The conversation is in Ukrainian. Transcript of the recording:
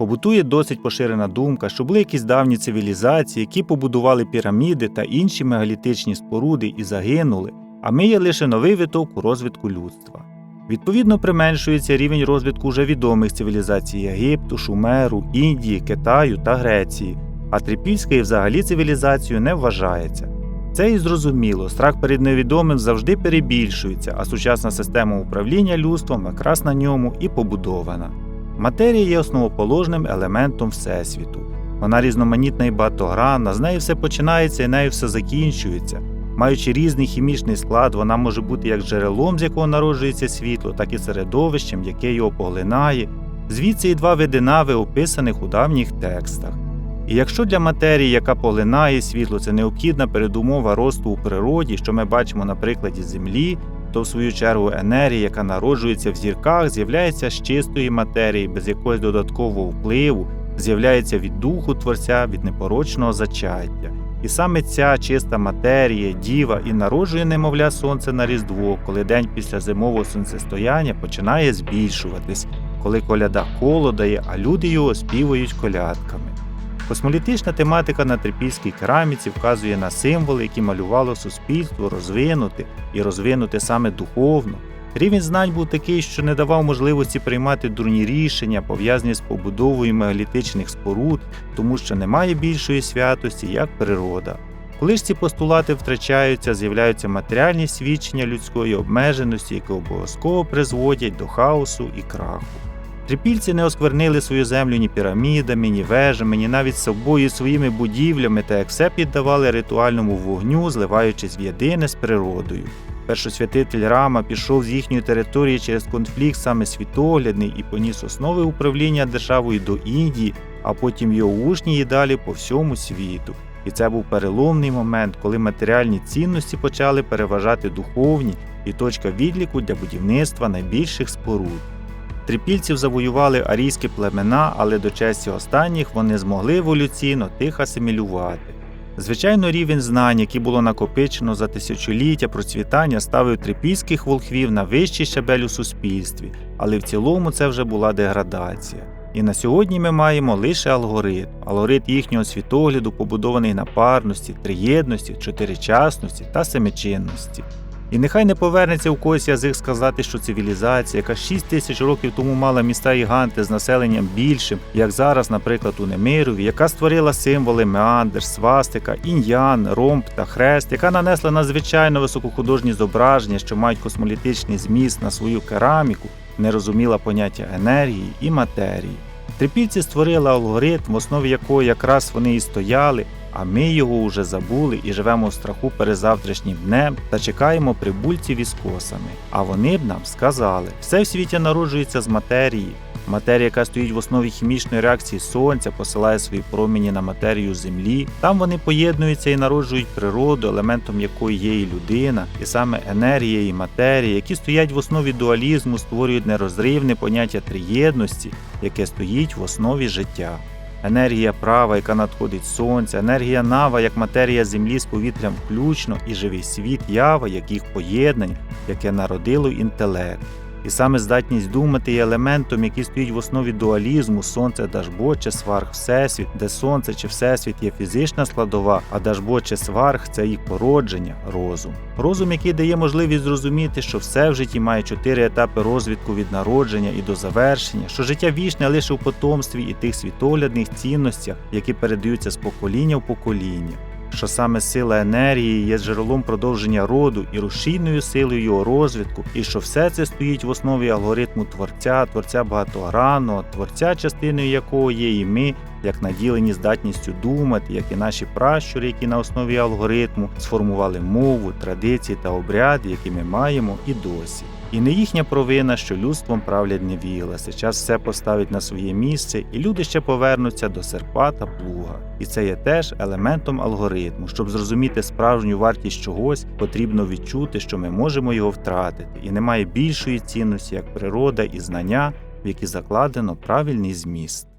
Побутує досить поширена думка, що були якісь давні цивілізації, які побудували піраміди та інші мегалітичні споруди і загинули, а ми є лише новий виток у розвитку людства. Відповідно, применшується рівень розвитку вже відомих цивілізацій Єгипту, Шумеру, Індії, Китаю та Греції, а трипільської взагалі цивілізацією не вважається. Це і зрозуміло, страх перед невідомим завжди перебільшується, а сучасна система управління людством якраз на ньому і побудована. Матерія є основоположним елементом Всесвіту. Вона різноманітна і багатогранна, з нею все починається і нею все закінчується. Маючи різний хімічний склад, вона може бути як джерелом, з якого народжується світло, так і середовищем, яке його поглинає. Звідси і два види нави, описаних у давніх текстах. І якщо для матерії, яка поглинає світло, це необхідна передумова росту у природі, що ми бачимо на прикладі Землі, то в свою чергу енергія, яка народжується в зірках, з'являється з чистої матерії, без якогось додаткового впливу, з'являється від духу творця, від непорочного зачаття. І саме ця чиста матерія, діва і народжує немовля сонце на Різдво, коли день після зимового сонцестояння починає збільшуватись, коли коляда холодає, а люди його співають колядками. Космолітична тематика на трипільській кераміці вказує на символи, які малювало суспільство розвинути і розвинути саме духовно. Рівень знань був такий, що не давав можливості приймати дурні рішення, пов'язані з побудовою мегалітичних споруд, тому що немає більшої святості, як природа. Коли ж ці постулати втрачаються, з'являються матеріальні свідчення людської обмеженості, які обов'язково призводять до хаосу і краху. Трипільці не осквернили свою землю ні пірамідами, ні вежами, ні навіть собою своїми будівлями, та як все піддавали ритуальному вогню, зливаючись в єдине з природою. Першосвятитель Рама пішов з їхньої території через конфлікт саме світоглядний і поніс основи управління державою до Індії, а потім його учні і далі по всьому світу. І це був переломний момент, коли матеріальні цінності почали переважати духовні і точка відліку для будівництва найбільших споруд. Трипільців завоювали арійські племена, але до честі останніх вони змогли еволюційно тих асимілювати. Звичайно, рівень знань, який було накопичено за тисячоліття процвітання, ставив трипільських волхвів на вищий щабель у суспільстві, але в цілому це вже була деградація. І на сьогодні ми маємо лише алгоритм, алгоритм їхнього світогляду, побудований на парності, триєдності, чотиричасності та семичинності. І нехай не повернеться у когось язик сказати, що цивілізація, яка 6 тисяч років тому мала міста гіганти з населенням більшим, як зараз, наприклад, у Немирові, яка створила символи Меандр, свастика, ін'ян, ромб та хрест, яка нанесла надзвичайно високохудожні зображення, що мають космолітичний зміст на свою кераміку, не розуміла поняття енергії і матерії. Трипільці створили алгоритм, в основі якого якраз вони і стояли, а ми його уже забули і живемо в страху перед завтрашнім днем та чекаємо прибульців із косами. А вони б нам сказали, все в світі народжується з матерії. Матерія, яка стоїть в основі хімічної реакції сонця, посилає свої промені на матерію землі. Там вони поєднуються і народжують природу, елементом якої є і людина, і саме енергія і матерія, які стоять в основі дуалізму, створюють нерозривне поняття триєдності, яке стоїть в основі життя. Енергія права, яка надходить сонця, енергія нава, як матерія землі з повітрям включно, і живий світ ява, як їх поєднань, яке народило інтелект. І саме здатність думати є елементом, який стоїть в основі дуалізму, сонце Дажбот чи сварх Всесвіт, де сонце чи Всесвіт є фізична складова, а Дажбот чи сварх це їх породження, розум. Розум, який дає можливість зрозуміти, що все в житті має чотири етапи розвитку від народження і до завершення, що життя вічне лише у потомстві і тих світоглядних цінностях, які передаються з покоління в покоління що саме сила енергії є джерелом продовження роду і рушійною силою його розвитку, і що все це стоїть в основі алгоритму творця, творця багатогранного, творця, частиною якого є і ми, як наділені здатністю думати, як і наші пращури, які на основі алгоритму сформували мову, традиції та обряди, які ми маємо і досі. І не їхня провина, що людством правлять невігласи. Час все поставить на своє місце, і люди ще повернуться до серпа та плуга. І це є теж елементом алгоритму. Щоб зрозуміти справжню вартість чогось, потрібно відчути, що ми можемо його втратити, і немає більшої цінності, як природа і знання, в які закладено правильний зміст.